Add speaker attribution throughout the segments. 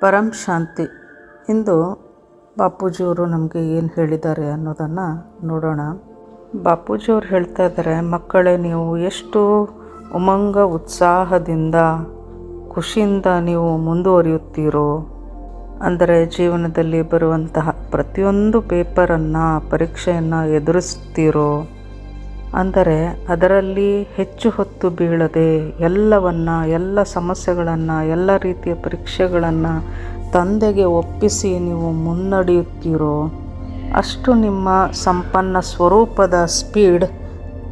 Speaker 1: ಪರಂ ಶಾಂತಿ. ಇಂದು ಬಾಪೂಜಿಯವರು ನಮಗೆ ಏನು ಹೇಳಿದ್ದಾರೆ ಅನ್ನೋದನ್ನು ನೋಡೋಣ. ಬಾಪೂಜಿಯವರು ಹೇಳ್ತಾ ಇದ್ದಾರೆ ಮಕ್ಕಳೇ, ನೀವು ಎಷ್ಟು ಉಮಂಗ ಉತ್ಸಾಹದಿಂದ, ಖುಷಿಯಿಂದ ನೀವು ಮುಂದುವರಿಯುತ್ತೀರೋ, ಅಂದರೆ ಜೀವನದಲ್ಲಿ ಬರುವಂತಹ ಪ್ರತಿಯೊಂದು ಪೇಪರನ್ನು, ಪರೀಕ್ಷೆಯನ್ನು ಎದುರಿಸ್ತೀರೋ ಅಂದರೆ ಅದರಲ್ಲಿ ಹೆಚ್ಚು ಹೊತ್ತು ಬೀಳದೆ ಎಲ್ಲವನ್ನು, ಎಲ್ಲ ಸಮಸ್ಯೆಗಳನ್ನು, ಎಲ್ಲ ರೀತಿಯ ಪರೀಕ್ಷೆಗಳನ್ನು ತಂದೆಗೆ ಒಪ್ಪಿಸಿ ನೀವು ಮುನ್ನಡೆಯುತ್ತೀರೋ, ಅಷ್ಟು ನಿಮ್ಮ ಸಂಪನ್ನ ಸ್ವರೂಪದ ಸ್ಪೀಡ್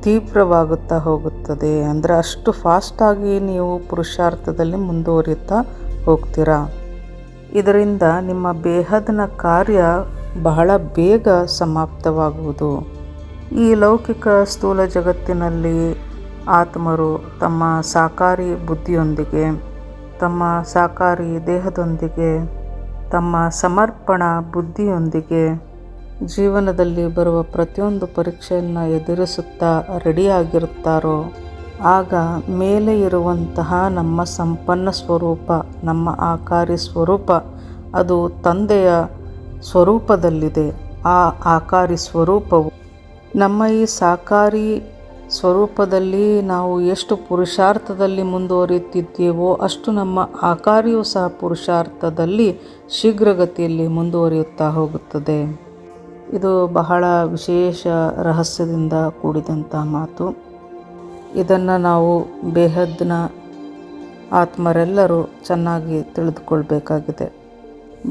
Speaker 1: ತೀವ್ರವಾಗುತ್ತಾ ಹೋಗುತ್ತದೆ. ಅಂದರೆ ಅಷ್ಟು ಫಾಸ್ಟಾಗಿ ನೀವು ಪುರುಷಾರ್ಥದಲ್ಲಿ ಮುಂದುವರಿಯುತ್ತಾ ಹೋಗ್ತೀರಾ? ಇದರಿಂದ ನಿಮ್ಮ ಬೇಹದನ ಕಾರ್ಯ ಬಹಳ ಬೇಗ ಸಮಾಪ್ತವಾಗುವುದು. ಈ ಲೌಕಿಕ ಸ್ಥೂಲ ಜಗತ್ತಿನಲ್ಲಿ ಆತ್ಮರು ತಮ್ಮ ಸಾಕಾರಿ ಬುದ್ಧಿಯೊಂದಿಗೆ, ತಮ್ಮ ಸಾಕಾರಿ ದೇಹದೊಂದಿಗೆ, ತಮ್ಮ ಸಮರ್ಪಣಾ ಬುದ್ಧಿಯೊಂದಿಗೆ ಜೀವನದಲ್ಲಿ ಬರುವ ಪ್ರತಿಯೊಂದು ಪರೀಕ್ಷೆಯನ್ನು ಎದುರಿಸುತ್ತಾ ರೆಡಿಯಾಗಿರುತ್ತಾರೋ, ಆಗ ಮೇಲೆ ಇರುವಂತಹ ನಮ್ಮ ಸಂಪನ್ನ ಸ್ವರೂಪ, ನಮ್ಮ ಆಕಾರಿ ಸ್ವರೂಪ, ಅದು ತಂದೆಯ ಸ್ವರೂಪದಲ್ಲಿದೆ. ಆ ಆಕಾರಿ ಸ್ವರೂಪವು ನಮ್ಮ ಈ ಸಾಕಾರಿ ಸ್ವರೂಪದಲ್ಲಿ ನಾವು ಎಷ್ಟು ಪುರುಷಾರ್ಥದಲ್ಲಿ ಮುಂದುವರಿಯುತ್ತಿದ್ದೇವೋ ಅಷ್ಟು ನಮ್ಮ ಆಕಾರಿಯೂ ಸಹ ಪುರುಷಾರ್ಥದಲ್ಲಿ ಶೀಘ್ರಗತಿಯಲ್ಲಿ ಮುಂದುವರಿಯುತ್ತಾ ಹೋಗುತ್ತದೆ. ಇದು ಬಹಳ ವಿಶೇಷ ರಹಸ್ಯದಿಂದ ಕೂಡಿದಂಥ ಮಾತು. ಇದನ್ನು ನಾವು ಬೇಹದ್ನ ಆತ್ಮರೆಲ್ಲರೂ ಚೆನ್ನಾಗಿ ತಿಳಿದುಕೊಳ್ಬೇಕಾಗಿದೆ.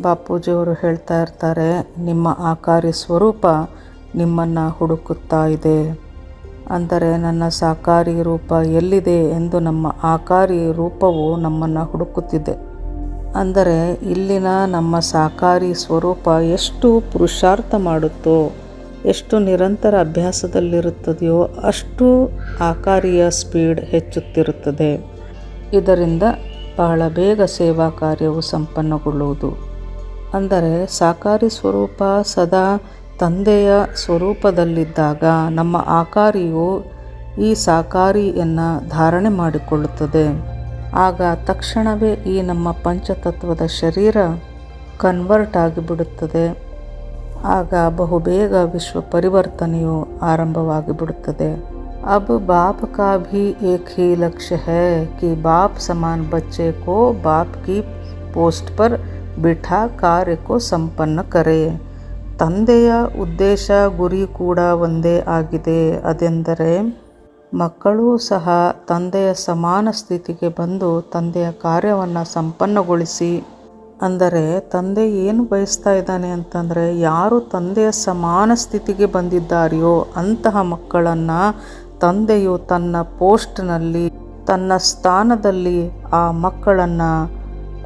Speaker 1: ಬಾಪೂಜಿಯವರು ಹೇಳ್ತಾ ಇರ್ತಾರೆ, ನಿಮ್ಮ ಆಕಾರಿ ಸ್ವರೂಪ ನಿಮ್ಮನ್ನು ಹುಡುಕುತ್ತಾ ಇದೆ. ಅಂದರೆ ನನ್ನ ಸಾಕಾರಿ ರೂಪ ಎಲ್ಲಿದೆ ಎಂದು ನಮ್ಮ ಆಕಾರಿ ರೂಪವು ನಮ್ಮನ್ನು ಹುಡುಕುತ್ತಿದೆ. ಅಂದರೆ ಇಲ್ಲಿನ ನಮ್ಮ ಸಾಕಾರಿ ಸ್ವರೂಪ ಎಷ್ಟು ಪುರುಷಾರ್ಥ ಮಾಡುತ್ತೋ, ಎಷ್ಟು ನಿರಂತರ ಅಭ್ಯಾಸದಲ್ಲಿರುತ್ತದೆಯೋ ಅಷ್ಟು ಆಕಾರಿಯ ಸ್ಪೀಡ್ ಹೆಚ್ಚುತ್ತಿರುತ್ತದೆ. ಇದರಿಂದ ಬಹಳ ಬೇಗ ಸೇವಾ ಕಾರ್ಯವು ಸಂಪನ್ನಗೊಳ್ಳುವುದು. ಅಂದರೆ ಸಾಕಾರಿ ಸ್ವರೂಪ ಸದಾ ತಂದೆಯ ಸ್ವರೂಪದಲ್ಲಿದ್ದಾಗ ನಮ್ಮ ಆಕಾರಿಯು ಈ ಸಾಕಾರಿಯನ್ನು ಧಾರಣೆ ಮಾಡಿಕೊಳ್ಳುತ್ತದೆ ಆಗ ತಕ್ಷಣವೇ ಈ ನಮ್ಮ ಪಂಚತತ್ವದ ಶರೀರ ಕನ್ವರ್ಟ್ ಆಗಿಬಿಡುತ್ತದೆ ಆಗ ಬಹುಬೇಗ ವಿಶ್ವ ಪರಿವರ್ತನೆಯು ಆರಂಭವಾಗಿ ಬಿಡುತ್ತದೆ अब बाप का भी एक ही लक्ष्य है कि बाप समान बच्चे को बाप की पोस्ट पर बिठा ಕಾರ್ಯ ಕೋ ಸಂಪನ್ನ ಕರೆ ತಂದೆಯ ಉದ್ದೇಶ ಗುರಿ ಕೂಡ ಒಂದೇ ಆಗಿದೆ. ಅದೆಂದರೆ, ಮಕ್ಕಳೂ ಸಹ ತಂದೆಯ ಸಮಾನ ಸ್ಥಿತಿಗೆ ಬಂದು ತಂದೆಯ ಕಾರ್ಯವನ್ನು ಸಂಪನ್ನಗೊಳಿಸಿ, ಅಂದರೆ ತಂದೆ ಏನು ಬಯಸ್ತಾ ಇದ್ದಾನೆ ಅಂತಂದರೆ, ಯಾರು ತಂದೆಯ ಸಮಾನ ಸ್ಥಿತಿಗೆ ಬಂದಿದ್ದಾರೆಯೋ ಅಂತಹ ಮಕ್ಕಳನ್ನು ತಂದೆಯು ತನ್ನ ಪೋಸ್ಟ್ನಲ್ಲಿ, ತನ್ನ ಸ್ಥಾನದಲ್ಲಿ ಆ ಮಕ್ಕಳನ್ನು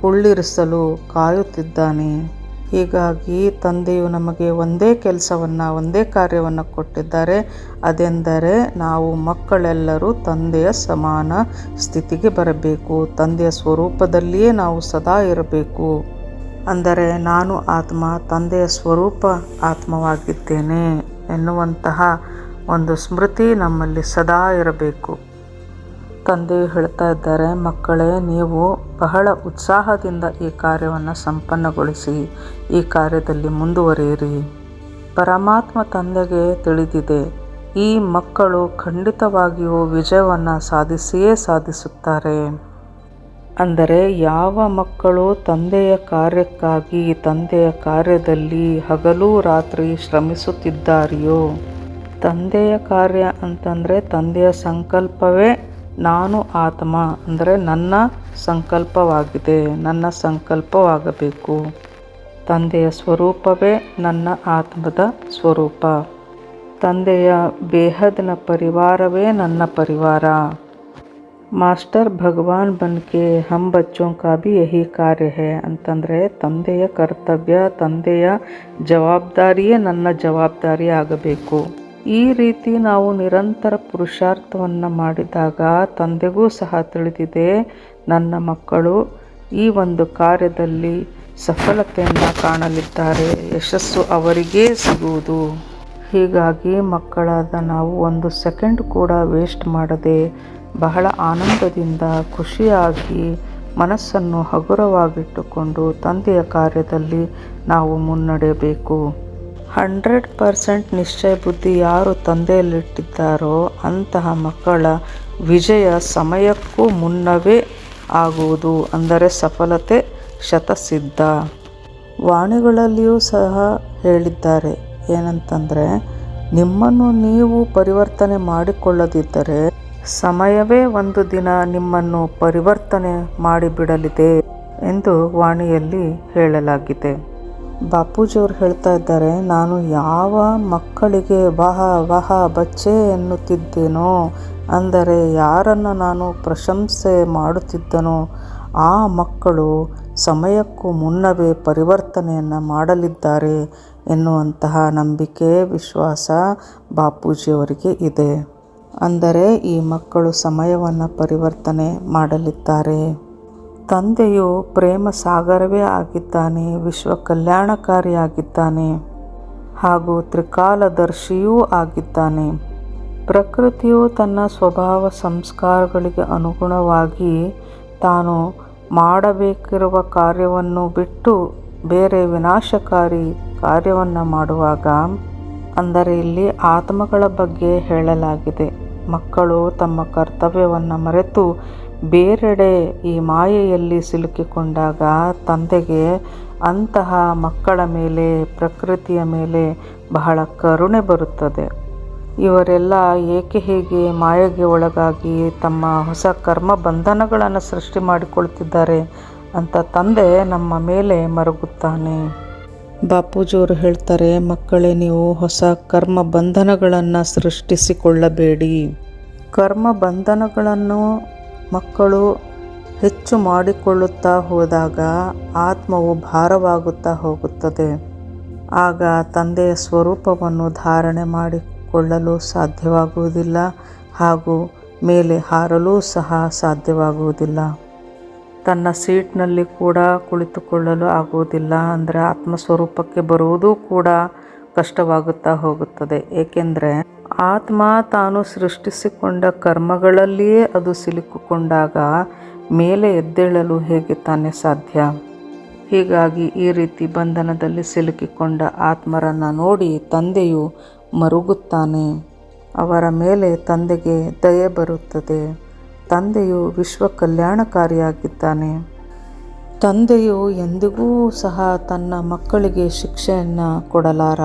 Speaker 1: ಕುಳ್ಳಿರಿಸಲು ಕಾಯುತ್ತಿದ್ದಾನೆ. ಹೀಗಾಗಿ ತಂದೆಯು ನಮಗೆ ಒಂದೇ ಕೆಲಸವನ್ನು, ಒಂದೇ ಕಾರ್ಯವನ್ನು ಕೊಟ್ಟಿದ್ದಾರೆ. ಅದೆಂದರೆ ನಾವು ಮಕ್ಕಳೆಲ್ಲರೂ ತಂದೆಯ ಸಮಾನ ಸ್ಥಿತಿಗೆ ಬರಬೇಕು. ತಂದೆಯ ಸ್ವರೂಪದಲ್ಲಿಯೇ ನಾವು ಸದಾ ಇರಬೇಕು. ಅಂದರೆ ನಾನು ಆತ್ಮ, ತಂದೆಯ ಸ್ವರೂಪ ಆತ್ಮವಾಗಿದ್ದೇನೆ ಎನ್ನುವಂತಹ ಒಂದು ಸ್ಮೃತಿ ನಮ್ಮಲ್ಲಿ ಸದಾ ಇರಬೇಕು. ತಂದೆಯು ಹೇಳ್ತಾ ಇದ್ದಾರೆ, ಮಕ್ಕಳೇ, ನೀವು ಬಹಳ ಉತ್ಸಾಹದಿಂದ ಈ ಕಾರ್ಯವನ್ನು ಸಂಪನ್ನಗೊಳಿಸಿ, ಈ ಕಾರ್ಯದಲ್ಲಿ ಮುಂದುವರಿಯಿರಿ. ಪರಮಾತ್ಮ ತಂದೆಗೆ ತಿಳಿದಿದೆ, ಈ ಮಕ್ಕಳು ಖಂಡಿತವಾಗಿಯೂ ವಿಜಯವನ್ನು ಸಾಧಿಸಿಯೇ ಸಾಧಿಸುತ್ತಾರೆ. ಅಂದರೆ ಯಾವ ಮಕ್ಕಳು ತಂದೆಯ ಕಾರ್ಯಕ್ಕಾಗಿ ತಂದೆಯ ಕಾರ್ಯದಲ್ಲಿ ಹಗಲು ರಾತ್ರಿ ಶ್ರಮಿಸುತ್ತಿದ್ದಾರೆಯೋ, ತಂದೆಯ ಕಾರ್ಯ ಅಂತಂದರೆ ತಂದೆಯ ಸಂಕಲ್ಪವೇ ನಾನು ಆತ್ಮ ಅಂದರೆ ನನ್ನ ಸಂಕಲ್ಪವಾಗಿದೆ, ನನ್ನ ಸಂಕಲ್ಪವಾಗಬೇಕು. ತಂದೆಯ ಸ್ವರೂಪವೇ ನನ್ನ ಆತ್ಮದ ಸ್ವರೂಪ. ತಂದೆಯ ಬೇಹದ್ನ ಪರಿವಾರವೇ ನನ್ನ ಪರಿವಾರ. ಮಾಸ್ಟರ್ ಭಗವಾನ್ ಬನ್ಕೆ ಹಮ್ बच्चों ಕಾ भी यही ಕಾರ್ಯ ಹೇ ಅಂತಂದರೆ ತಂದೆಯ ಕರ್ತವ್ಯ, ತಂದೆಯ ಜವಾಬ್ದಾರಿಯೇ ನನ್ನ ಜವಾಬ್ದಾರಿ ಆಗಬೇಕು. ಈ ರೀತಿ ನಾವು ನಿರಂತರ ಪುರುಷಾರ್ಥವನ್ನು ಮಾಡಿದಾಗ ತಂದೆಗೂ ಸಹ ತಿಳಿದಿದೆ, ನನ್ನ ಮಕ್ಕಳು ಈ ಒಂದು ಕಾರ್ಯದಲ್ಲಿ ಸಫಲತೆಯನ್ನು ಕಾಣಲಿದ್ದಾರೆ, ಯಶಸ್ಸು ಅವರಿಗೇ ಸಿಗುವುದು. ಹೀಗಾಗಿ ಮಕ್ಕಳಾದ ನಾವು ಒಂದು ಸೆಕೆಂಡ್ ಕೂಡ ವೇಸ್ಟ್ ಮಾಡದೆ ಬಹಳ ಆನಂದದಿಂದ ಖುಷಿಯಾಗಿ ಮನಸ್ಸನ್ನು ಹಗುರವಾಗಿಟ್ಟುಕೊಂಡು ತಂದೆಯ ಕಾರ್ಯದಲ್ಲಿ ನಾವು ಮುನ್ನಡೆಯಬೇಕು ಹಂಡ್ರೆಡ್ ಪರ್ಸೆಂಟ್ ನಿಶ್ಚಯ ಬುದ್ಧಿ ಯಾರು ತಂದೆಯಲ್ಲಿಟ್ಟಿದ್ದಾರೋ ಅಂತಹ ಮಕ್ಕಳ ವಿಜಯ ಸಮಯಕ್ಕೂ ಮುನ್ನವೇ ಆಗುವುದು, ಅಂದರೆ ಸಫಲತೆ ಶತಸಿದ್ಧ. ವಾಣಿಗಳಲ್ಲಿಯೂ ಸಹ ಹೇಳಿದ್ದಾರೆ, ಏನಂತಂದರೆ, ನಿಮ್ಮನ್ನು ನೀವು ಪರಿವರ್ತನೆ ಮಾಡಿಕೊಳ್ಳದಿದ್ದರೆ ಸಮಯವೇ ಒಂದು ದಿನ ನಿಮ್ಮನ್ನು ಪರಿವರ್ತನೆ ಮಾಡಿಬಿಡಲಿದೆ ಎಂದು ವಾಣಿಯಲ್ಲಿ ಹೇಳಲಾಗಿದೆ. ಬಾಪೂಜಿಯವರು ಹೇಳ್ತಾ ಇದ್ದಾರೆ, ನಾನು ಯಾವ ಮಕ್ಕಳಿಗೆ ವಾಹ ವಾಹ ಬಚ್ಚೆ ಎನ್ನುತ್ತಿದ್ದೇನೋ, ಅಂದರೆ ಯಾರನ್ನು ನಾನು ಪ್ರಶಂಸೆ ಮಾಡುತ್ತಿದ್ದನೋ, ಆ ಮಕ್ಕಳು ಸಮಯಕ್ಕೂ ಮುನ್ನವೇ ಪರಿವರ್ತನೆಯನ್ನು ಮಾಡಲಿದ್ದಾರೆ ಎನ್ನುವಂತಹ ನಂಬಿಕೆ, ವಿಶ್ವಾಸ ಬಾಪೂಜಿಯವರಿಗೆ ಇದೆ. ಅಂದರೆ ಈ ಮಕ್ಕಳು ಸಮಯವನ್ನು ಪರಿವರ್ತನೆ ಮಾಡಲಿದ್ದಾರೆ. ತಂದೆಯು ಪ್ರೇಮ ಸಾಗರವೇ ಆಗಿದ್ದಾನೆ ವಿಶ್ವ ಕಲ್ಯಾಣಕಾರಿಯಾಗಿದ್ದಾನೆ ಹಾಗೂ ತ್ರಿಕಾಲದರ್ಶಿಯೂ ಆಗಿದ್ದಾನೆ. ಪ್ರಕೃತಿಯು ತನ್ನ ಸ್ವಭಾವ ಸಂಸ್ಕಾರಗಳಿಗೆ ಅನುಗುಣವಾಗಿ ತಾನು ಮಾಡಬೇಕಿರುವ ಕಾರ್ಯವನ್ನು ಬಿಟ್ಟು ಬೇರೆ ವಿನಾಶಕಾರಿ ಕಾರ್ಯವನ್ನು ಮಾಡುವಾಗ, ಅಂದರೆ ಇಲ್ಲಿ ಆತ್ಮಗಳ ಬಗ್ಗೆ ಹೇಳಲಾಗಿದೆ. ಮಕ್ಕಳು ತಮ್ಮ ಕರ್ತವ್ಯವನ್ನು ಮರೆತು ಬೇರೆಡೆ ಈ ಮಾಯೆಯಲ್ಲಿ ಸಿಲುಕಿಕೊಂಡಾಗ ತಂದೆಗೆ ಅಂತಹ ಮಕ್ಕಳ ಮೇಲೆ, ಪ್ರಕೃತಿಯ ಮೇಲೆ ಬಹಳ ಕರುಣೆ ಬರುತ್ತದೆ. ಇವರೆಲ್ಲ ಏಕೆ ಹೇಗೆ ಮಾಯೆಗೆ ಒಳಗಾಗಿ ತಮ್ಮ ಹೊಸ ಕರ್ಮ ಬಂಧನಗಳನ್ನು ಸೃಷ್ಟಿ ಮಾಡಿಕೊಳ್ತಿದ್ದಾರೆ ಅಂತ ತಂದೆ ನಮ್ಮ ಮೇಲೆ ಮರುಗುತ್ತಾನೆ. ಬಾಪೂಜಿಯವರು ಹೇಳ್ತಾರೆ, ಮಕ್ಕಳೇ, ನೀವು ಹೊಸ ಕರ್ಮ ಬಂಧನಗಳನ್ನು ಸೃಷ್ಟಿಸಿಕೊಳ್ಳಬೇಡಿ. ಕರ್ಮ ಬಂಧನಗಳನ್ನು ಮಕ್ಕಳು ಹೆಚ್ಚು ಮಾಡಿಕೊಳ್ಳುತ್ತಾ ಹೋದಾಗ ಆತ್ಮವು ಭಾರವಾಗುತ್ತಾ ಹೋಗುತ್ತದೆ. ಆಗ ತಂದೆಯ ಸ್ವರೂಪವನ್ನು ಧಾರಣೆ ಮಾಡಿಕೊಳ್ಳಲು ಸಾಧ್ಯವಾಗುವುದಿಲ್ಲ ಹಾಗೂ ಮೇಲೆ ಹಾರಲು ಸಹ ಸಾಧ್ಯವಾಗುವುದಿಲ್ಲ. ತನ್ನ ಸೀಟ್ನಲ್ಲಿ ಕೂಡ ಕುಳಿತುಕೊಳ್ಳಲು ಆಗುವುದಿಲ್ಲ ಅಂದರೆ ಆತ್ಮ ಸ್ವರೂಪಕ್ಕೆ ಬರುವುದೂ ಕೂಡ ಕಷ್ಟವಾಗುತ್ತಾ ಹೋಗುತ್ತದೆ. ಏಕೆಂದರೆ ಆತ್ಮ ತಾನು ಸೃಷ್ಟಿಸಿಕೊಂಡ ಕರ್ಮಗಳಲ್ಲಿಯೇ ಅದು ಸಿಲುಕಿಕೊಂಡಾಗ ಮೇಲೆ ಎದ್ದೇಳಲು ಹೇಗೆ ತಾನೇ ಸಾಧ್ಯ? ಹೀಗಾಗಿ ಈ ರೀತಿ ಬಂಧನದಲ್ಲಿ ಸಿಲುಕಿಕೊಂಡ ಆತ್ಮರನ್ನು ನೋಡಿ ತಂದೆಯು ಮರುಗುತ್ತಾನೆ. ಅವರ ಮೇಲೆ ತಂದೆಗೆ ದಯೆ ಬರುತ್ತದೆ. ತಂದೆಯು ವಿಶ್ವ ಕಲ್ಯಾಣಕಾರಿಯಾಗಿದ್ದಾನೆ ತಂದೆಯು ಎಂದಿಗೂ ಸಹ ತನ್ನ ಮಕ್ಕಳಿಗೆ ಶಿಕ್ಷೆಯನ್ನು ಕೊಡಲಾರ.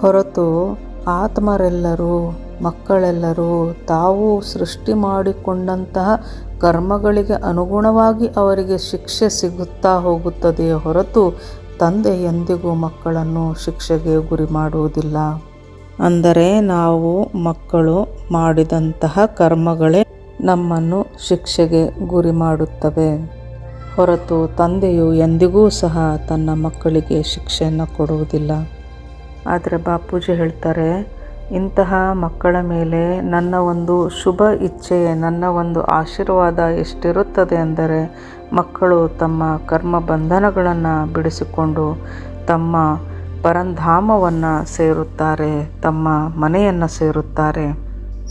Speaker 1: ಹೊರತು ಆತ್ಮರೆಲ್ಲರೂ, ಮಕ್ಕಳೆಲ್ಲರೂ ತಾವು ಸೃಷ್ಟಿ ಮಾಡಿಕೊಂಡಂತಹ ಕರ್ಮಗಳಿಗೆ ಅನುಗುಣವಾಗಿ ಅವರಿಗೆ ಶಿಕ್ಷೆ ಸಿಗುತ್ತಾ ಹೋಗುತ್ತದೆಯೇ ಹೊರತು ತಂದೆ ಎಂದಿಗೂ ಮಕ್ಕಳನ್ನು ಶಿಕ್ಷೆಗೆ ಗುರಿ ಮಾಡುವುದಿಲ್ಲ. ಅಂದರೆ ನಾವು ಮಕ್ಕಳು ಮಾಡಿದಂತಹ ಕರ್ಮಗಳೇ ನಮ್ಮನ್ನು ಶಿಕ್ಷೆಗೆ ಗುರಿ ಮಾಡುತ್ತವೆ. ಹೊರತು ತಂದೆಯು ಎಂದಿಗೂ ಸಹ ತನ್ನ ಮಕ್ಕಳಿಗೆ ಶಿಕ್ಷೆಯನ್ನು ಕೊಡುವುದಿಲ್ಲ. ಆದರೆ ಬಾಪೂಜಿ ಹೇಳ್ತಾರೆ, ಇಂತಹ ಮಕ್ಕಳ ಮೇಲೆ ನನ್ನ ಒಂದು ಶುಭ ಇಚ್ಛೆ, ನನ್ನ ಒಂದು ಆಶೀರ್ವಾದ ಎಷ್ಟಿರುತ್ತದೆ ಅಂದರೆ ಮಕ್ಕಳು ತಮ್ಮ ಕರ್ಮ ಬಂಧನಗಳನ್ನು ಬಿಡಿಸಿಕೊಂಡು ತಮ್ಮ ಪರಂಧಾಮವನ್ನು ಸೇರುತ್ತಾರೆ, ತಮ್ಮ ಮನೆಯನ್ನು ಸೇರುತ್ತಾರೆ.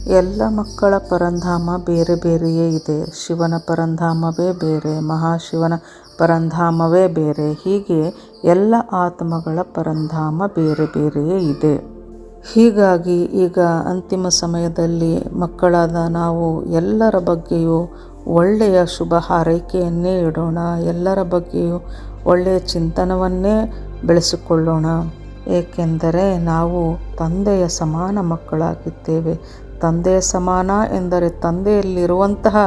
Speaker 1: ಎಲ್ಲ ಮಕ್ಕಳ ಪರಂಧಾಮ ಬೇರೆ ಬೇರೆಯೇ ಇದೆ. ಶಿವನ ಪರಂಧಾಮವೇ ಬೇರೆ, ಮಹಾಶಿವನ ಪರಂಧಾಮವೇ ಬೇರೆ. ಹೀಗೆ ಎಲ್ಲ ಆತ್ಮಗಳ ಪರಂಧಾಮ ಬೇರೆ ಬೇರೆಯೇ ಇದೆ. ಹೀಗಾಗಿ ಈಗ ಅಂತಿಮ ಸಮಯದಲ್ಲಿ ಮಕ್ಕಳಾದ ನಾವು ಎಲ್ಲರ ಬಗ್ಗೆಯೂ ಒಳ್ಳೆಯ ಶುಭ ಹಾರೈಕೆಯನ್ನೇ ಇಡೋಣ. ಎಲ್ಲರ ಬಗ್ಗೆಯೂ ಒಳ್ಳೆಯ ಚಿಂತನವನ್ನೇ ಬೆಳೆಸಿಕೊಳ್ಳೋಣ. ಏಕೆಂದರೆ ನಾವು ತಂದೆಯ ಸಮಾನ ಮಕ್ಕಳಾಗಿದ್ದೇವೆ. ತಂದೆಯ ಸಮಾನ ಎಂದರೆ ತಂದೆಯಲ್ಲಿರುವಂತಹ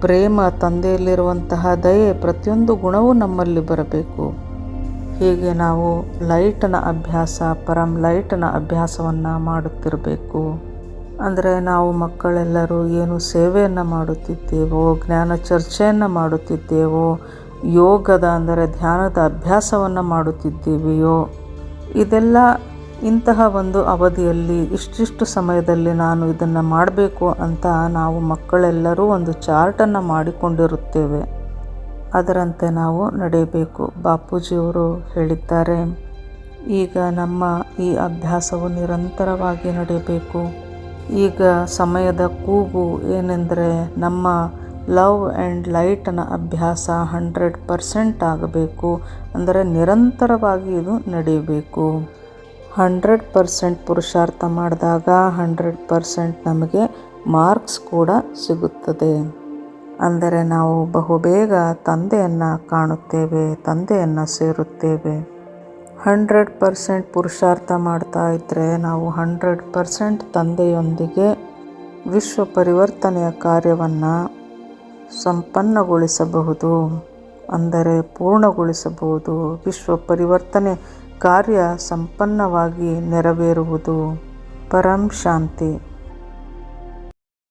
Speaker 1: ಪ್ರೇಮ, ತಂದೆಯಲ್ಲಿರುವಂತಹ ದಯೆ ಪ್ರತಿಯೊಂದು ಗುಣವೂ ನಮ್ಮಲ್ಲಿ ಬರಬೇಕು. ಹೀಗೆ ನಾವು ಲೈಟನ ಅಭ್ಯಾಸ, ಪರಂ ಲೈಟನ ಅಭ್ಯಾಸವನ್ನು ಮಾಡುತ್ತಿರಬೇಕು. ಅಂದರೆ ನಾವು ಮಕ್ಕಳೆಲ್ಲರೂ ಏನು ಸೇವೆಯನ್ನು ಮಾಡುತ್ತಿದ್ದೇವೋ, ಜ್ಞಾನ ಚರ್ಚೆಯನ್ನು ಮಾಡುತ್ತಿದ್ದೇವೋ, ಯೋಗದ ಅಂದರೆ ಧ್ಯಾನದ ಅಭ್ಯಾಸವನ್ನು ಮಾಡುತ್ತಿದ್ದೇವೆಯೋ, ಇದೆಲ್ಲ ಇಂತಹ ಒಂದು ಅವಧಿಯಲ್ಲಿ ಇಷ್ಟಿಷ್ಟು ಸಮಯದಲ್ಲಿ ನಾನು ಇದನ್ನು ಮಾಡಬೇಕು ಅಂತ ನಾವು ಮಕ್ಕಳೆಲ್ಲರೂ ಒಂದು ಚಾರ್ಟನ್ನು ಮಾಡಿಕೊಂಡಿರುತ್ತೇವೆ. ಅದರಂತೆ ನಾವು ನಡೆಯಬೇಕು. ಬಾಪೂಜಿಯವರು ಹೇಳಿದ್ದಾರೆ, ಈಗ ನಮ್ಮ ಈ ಅಭ್ಯಾಸವು ನಿರಂತರವಾಗಿ ನಡೆಯಬೇಕು. ಈಗ ಸಮಯದ ಕೂಗು ಏನೆಂದರೆ ನಮ್ಮ ಲವ್ ಆ್ಯಂಡ್ ಲೈಟ್ನ ಅಭ್ಯಾಸ ಹಂಡ್ರೆಡ್ ಪರ್ಸೆಂಟ್ ಆಗಬೇಕು. ಅಂದರೆ ನಿರಂತರವಾಗಿ ಇದು ನಡೆಯಬೇಕು. ಹಂಡ್ರೆಡ್ ಪರ್ಸೆಂಟ್ ಪುರುಷಾರ್ಥ ಮಾಡಿದಾಗ ಹಂಡ್ರೆಡ್ ಪರ್ಸೆಂಟ್ ನಮಗೆ ಮಾರ್ಕ್ಸ್ ಕೂಡ ಸಿಗುತ್ತದೆ. ಅಂದರೆ ನಾವು ಬಹುಬೇಗ ತಂದೆಯನ್ನು ಕಾಣುತ್ತೇವೆ, ತಂದೆಯನ್ನು ಸೇರುತ್ತೇವೆ. ಹಂಡ್ರೆಡ್ ಪರ್ಸೆಂಟ್ ಪುರುಷಾರ್ಥ ಮಾಡ್ತಾ ಇದ್ದರೆ ನಾವು ಹಂಡ್ರೆಡ್ ಪರ್ಸೆಂಟ್ ತಂದೆಯೊಂದಿಗೆ ವಿಶ್ವ ಪರಿವರ್ತನೆಯ ಕಾರ್ಯವನ್ನು ಸಂಪನ್ನಗೊಳಿಸಬಹುದು, ಅಂದರೆ ಪೂರ್ಣಗೊಳಿಸಬಹುದು, ವಿಶ್ವ ಪರಿವರ್ತನೆ ಕಾರ್ಯ ಸಂಪನ್ನವಾಗಿ ನೆರವೇರುವುದು. ಪರಂ ಶಾಂತಿ.